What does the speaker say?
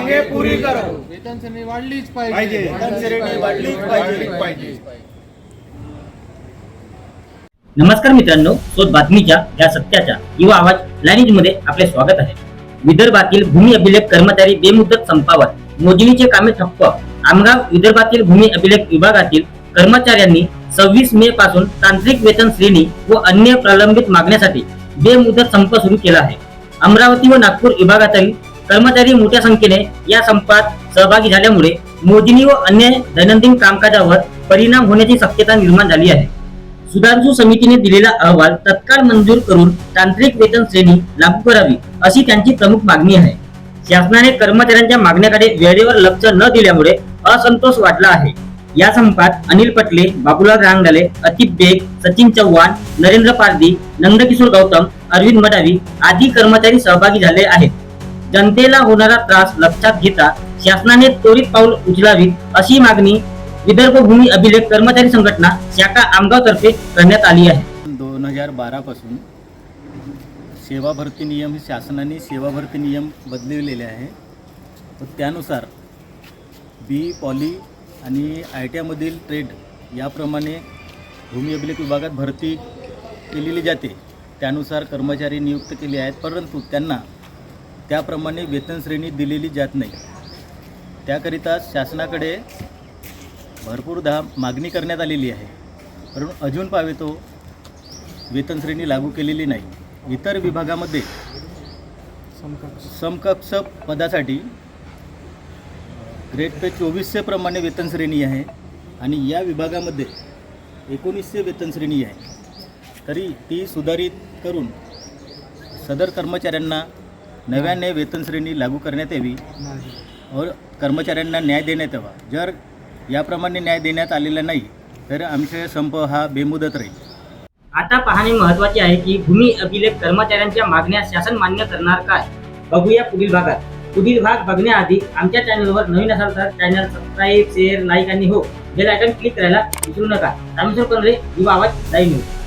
मागे पुरी करो. वेतन श्रेणी वाढलीच पाहिजे. पाहिजे. वेतन श्रेणी वाढलीच पाहिजे. नमस्कार मित्रांनो शोध बातमीच्या या सत्याच्या युवा आवाज लाईनीजमध्ये आपले स्वागत आहे. विदर्भातील भूमी अभिलेख कर्मचारी बेमुदत संपावर मोजणीचे कामे ठप्प. आमगाव विदर्भातील भूमी अभिलेख विभागातील कर्मचाऱ्यांनी सव्वीस मे पासून तांत्रिक वेतन श्रेणी व अन्य प्रलंबित मागण्यासाठी बेमुदत संप सुरू केला आहे. अमरावती व नागपूर विभागातील कर्मचारी मोठ्या संख्येने या संपात सहभागी झाल्यामुळे मोजणी व अन्य दैनंदिन कामकाजावर परिणाम होण्याची शक्यता निर्माण झाली आहे. सुधारसू समितीने दिलेला अहवाल तत्काळ मंजूर करून तांत्रिक वेतन श्रेणी लागू करावी अशी त्यांची प्रमुख मागणी आहे. शासनाने कर्मचाऱ्यांच्या मागण्याकडे वेळेवर लक्ष न दिल्यामुळे असंतोष वाढला आहे. या संपात अनिल पटले बाबुलाल रांगडाले अतिप बेग सचिन चव्हाण नरेंद्र पारदी नंदकिशोर गौतम अरविंद मडावी आदी कर्मचारी सहभागी झाले आहेत. जनतेला होणारा त्रास लक्षात घेता शासनाने त्वरित पाऊल उचलावी अशी मागणी विदर्भ भूमी अभिलेख कर्मचारी संघटना शाखा आमगाव तर्फे करण्यात आली आहे. दोन हजार बारापासून सेवा भरती नियम हे शासनाने सेवा भरती नियम बदललेले आहे. त्यानुसार बी पॉली आणि आय टी आयमधील ट्रेड याप्रमाणे भूमी अभिलेख विभागात भरती केलेली जाते. त्यानुसार कर्मचारी नियुक्त केले आहेत. परंतु त्यांना त्याप्रमाणे वेतन श्रेणी दिलेली जात नाही. त्याकरिता शासनाकडे भरपूर दहा मागणी करण्यात आलेली आहे. परंतु अजून पावेतो तो वेतन श्रेणी लागू केलेली नाही. इतर विभागामध्ये समकक्ष पदासाठी ग्रेड पे चोवीसशे प्रमाणे वेतन श्रेणी आहे आणि या विभागामध्ये एकोणीसशे वेतन श्रेणी आहे. तरी ती सुधारित करून सदर कर्मचाऱ्यांना नव्याने वेतन श्रेणी लागू करण्यात यावी. और कर्मचाऱ्यांना न्याय देण्यात यावा. जर याप्रमाणे न्याय देण्यात आलेला नाही तर आमचे संप हा बेमुदत राहील. आता पाहणे महत्त्वाचे आहे की भूमी अभिलेख कर्मचाऱ्यांच्या मागण्या शासन मान्य करणार काय? बघूया पुढील भागात. पुढील भाग बघण्याआधी आमच्या चॅनलवर नवीन असाल तर चॅनल सबस्क्राईब शेअर लाईक आणि हो बेल आयकॉन क्लिक करायला विसरू नका. रामेश्वर कंद्रे युवा आवाज लाईव्ह न्यूज.